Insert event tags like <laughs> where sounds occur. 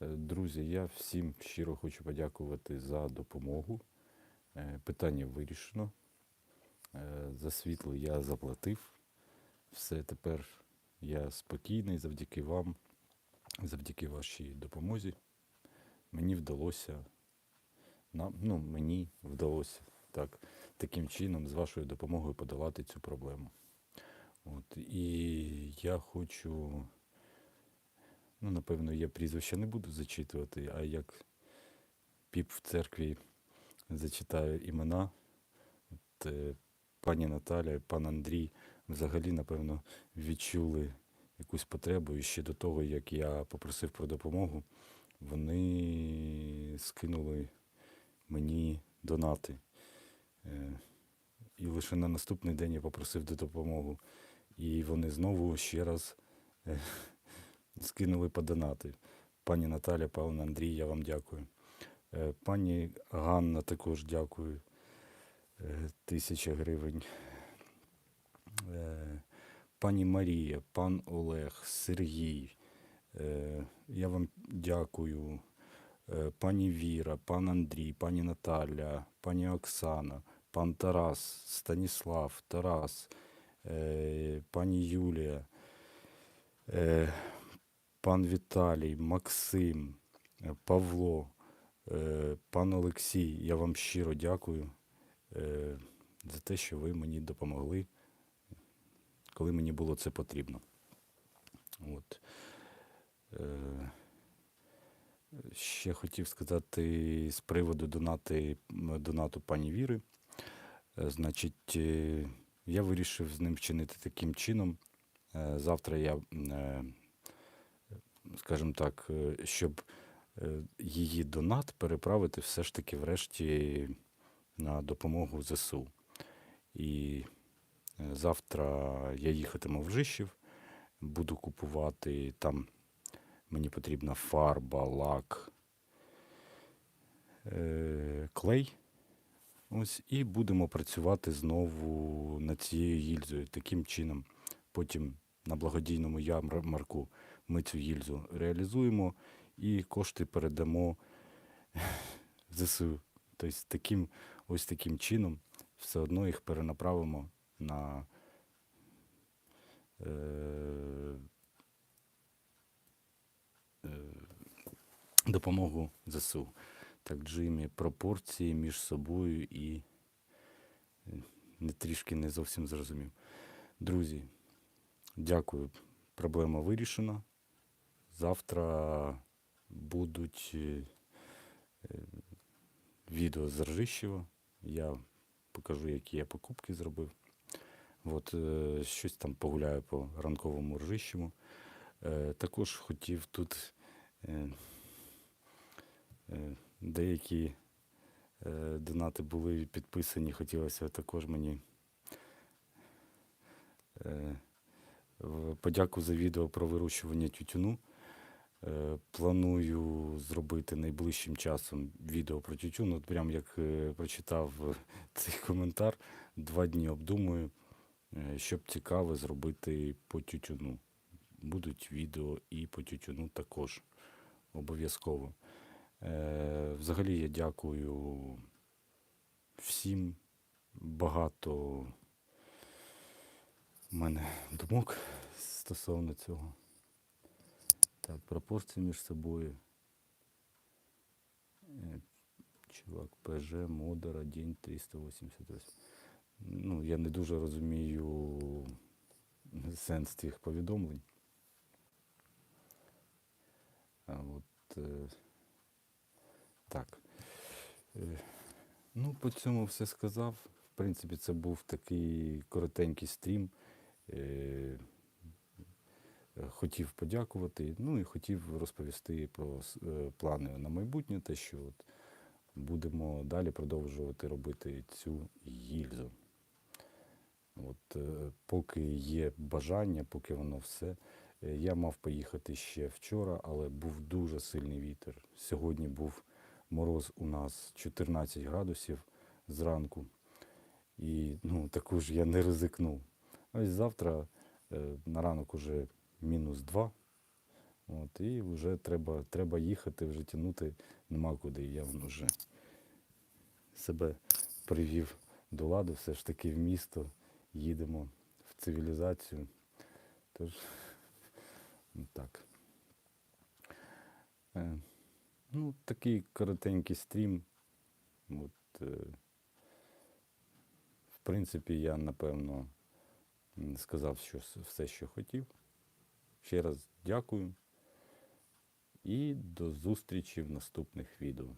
Е, Друзі, я всім щиро хочу подякувати за допомогу. Е, Питання вирішено. Е, За світло я заплатив. Все тепер я спокійний завдяки вам, завдяки вашій допомозі. Мені вдалося, ну, мені вдалося так, таким чином з вашою допомогою подолати цю проблему. От, і я хочу Ну, напевно, я прізвища не буду зачитувати, а як піп в церкві зачитаю імена. От, е, пані Наталя, пан Андрій взагалі, напевно, відчули якусь потребу. І ще до того, як я попросив про допомогу, вони скинули мені донати. Е, І лише на наступний день я попросив до допомогу. І вони знову ще раз е, скинули по донати. Пані Наталя, пан Андрій, я вам дякую. Е, Пані Ганна також дякую. Е, Тисяча гривень. Е, Пані Марія, пан Олег, Сергій. Я вам дякую. Пані Віра, пан Андрій, пані Наталя, пані Оксана, пан Тарас, Станіслав, Тарас, пані Юлія. Пан Віталій, Максим, е, Павло, е, пан Олексій, я вам щиро дякую е, за те, що ви мені допомогли, коли мені було це потрібно. От. Ще хотів сказати з приводу донати, донату пані Віри. Значить, я вирішив з ним вчинити таким чином. Завтра я скажімо так, е, щоб е, її донат переправити все ж таки врешті на допомогу ЗСУ. І е, завтра я їхатиму в Жишів, буду купувати там. Мені потрібна фарба, лак, клей. Ось, і будемо працювати знову над цією гільзою. Таким чином, потім на благодійному ярмарку ми цю гільзу реалізуємо і кошти передамо <laughs> ЗСУ. Тобто таким, ось таким чином все одно їх перенаправимо на е, е, допомогу ЗСУ. Так, Джимі, пропорції між собою і е, не трішки не зовсім зрозумів. Друзі, дякую. Проблема вирішена. Завтра будуть е, е, відео з Ржищева. Я покажу, які я покупки зробив. От, е, щось там погуляю по ранковому Ржищеву. Е, Також хотів тут деякі донати були підписані, хотілося також мені подяку за відео про вирощування тютюну. Е, Планую зробити найближчим часом відео про тютюн. От прям як е, прочитав е, <laughs> цей коментар, два дні обдумую, щоб цікаво зробити по тютюну. Будуть відео і по тютюну також обов'язково. Взагалі я дякую всім. Багато в мене думок стосовно цього. Так, пропорції між собою. Е, Чувак, ПЖ, Модера, день 388. Ну, я не дуже розумію сенс цих повідомлень. А от е, так. Е, ну, по цьому все сказав. В принципі, це був такий коротенький стрім. Е, хотів подякувати, ну і хотів розповісти про е, плани на майбутнє, те, що от будемо далі продовжувати робити цю гільзу. От, е, поки є бажання, поки воно все. Е, Я мав поїхати ще вчора, але був дуже сильний вітер. Сьогодні був мороз у нас 14 градусів зранку. І ну, також я не ризикнув. Ось завтра на ранок уже мінус 2. От, і вже треба, треба їхати, вже тягнути нема куди. Я вже себе привів до ладу, все ж таки в місто, їдемо в цивілізацію. Тож, ну так. Е, ну, такий коротенький стрім. От, е, в принципі, я напевно сказав що, все, що хотів. Ще раз дякую і до зустрічі в наступних відео.